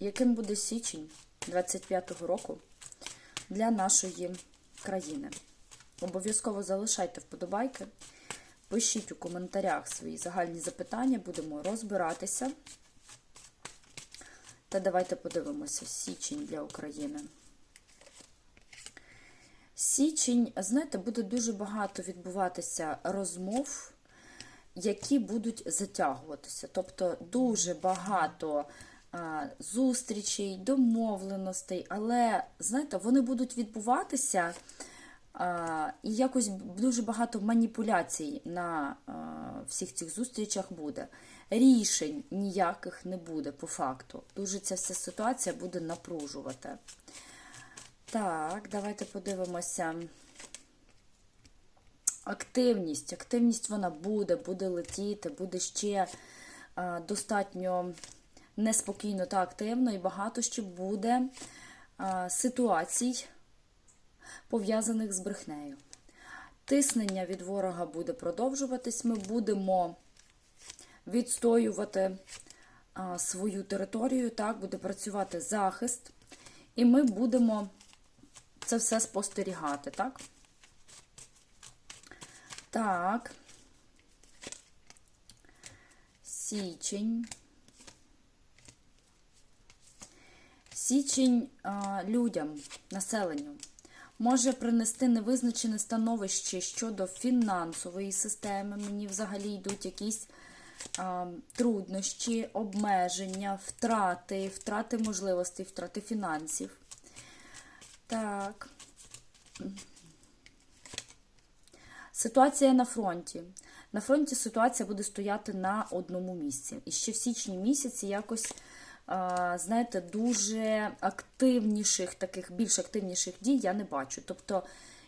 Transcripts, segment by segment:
яким буде січень 25-го року для нашої країни. Обов'язково залишайте вподобайки, пишіть у коментарях свої загальні запитання, будемо розбиратися. Та давайте подивимося січень для України. Січень, знаєте, буде дуже багато відбуватися розмов, які будуть затягуватися. Тобто дуже багато зустрічей, домовленостей, але, знаєте, вони будуть відбуватися і якось дуже багато маніпуляцій на всіх цих зустрічах буде. Рішень ніяких не буде по факту. Дуже ця вся ситуація буде напружувати. Так, давайте подивимося. Активність. Активність вона буде, буде летіти, буде ще достатньо неспокійно та активно, і багато ще буде ситуацій, пов'язаних з брехнею. Тиснення від ворога буде продовжуватись. Ми будемо відстоювати свою територію, так, буде працювати захист, і ми будемо це все спостерігати, так? Так. Січень. Січень а, людям, населенню може принести невизначене становище щодо фінансової системи. Мені взагалі йдуть якісь а, труднощі, обмеження, втрати, втрати можливостей, втрати фінансів. Так. Ситуація на фронті. На фронті ситуація буде стояти на одному місці. І ще в січні місяці якось, знаєте, дуже активніших, таких більш активніших дій я не бачу. Тобто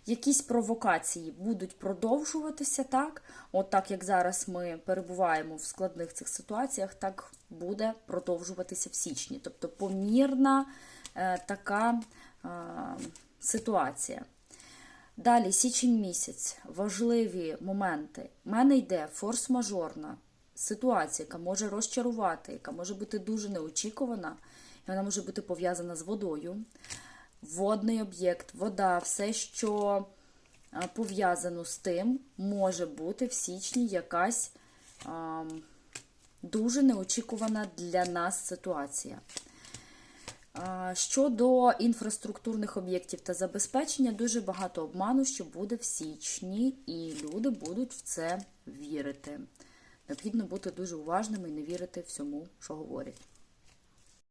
якісь провокації будуть продовжуватися так. От так як зараз ми перебуваємо в складних цих ситуаціях, так буде продовжуватися в січні. Тобто помірна е, така е, ситуація. Далі, січень місяць, важливі моменти. У мене йде форс-мажорна ситуація, яка може розчарувати, яка може бути дуже неочікувана, і вона може бути пов'язана з водою. Водний об'єкт, вода, все, що пов'язано з тим, може бути в січні якась а, дуже неочікувана для нас ситуація. Щодо інфраструктурних об'єктів та забезпечення, дуже багато обману, що буде в січні, і люди будуть в це вірити. Необхідно бути дуже уважними і не вірити всьому, що говорять.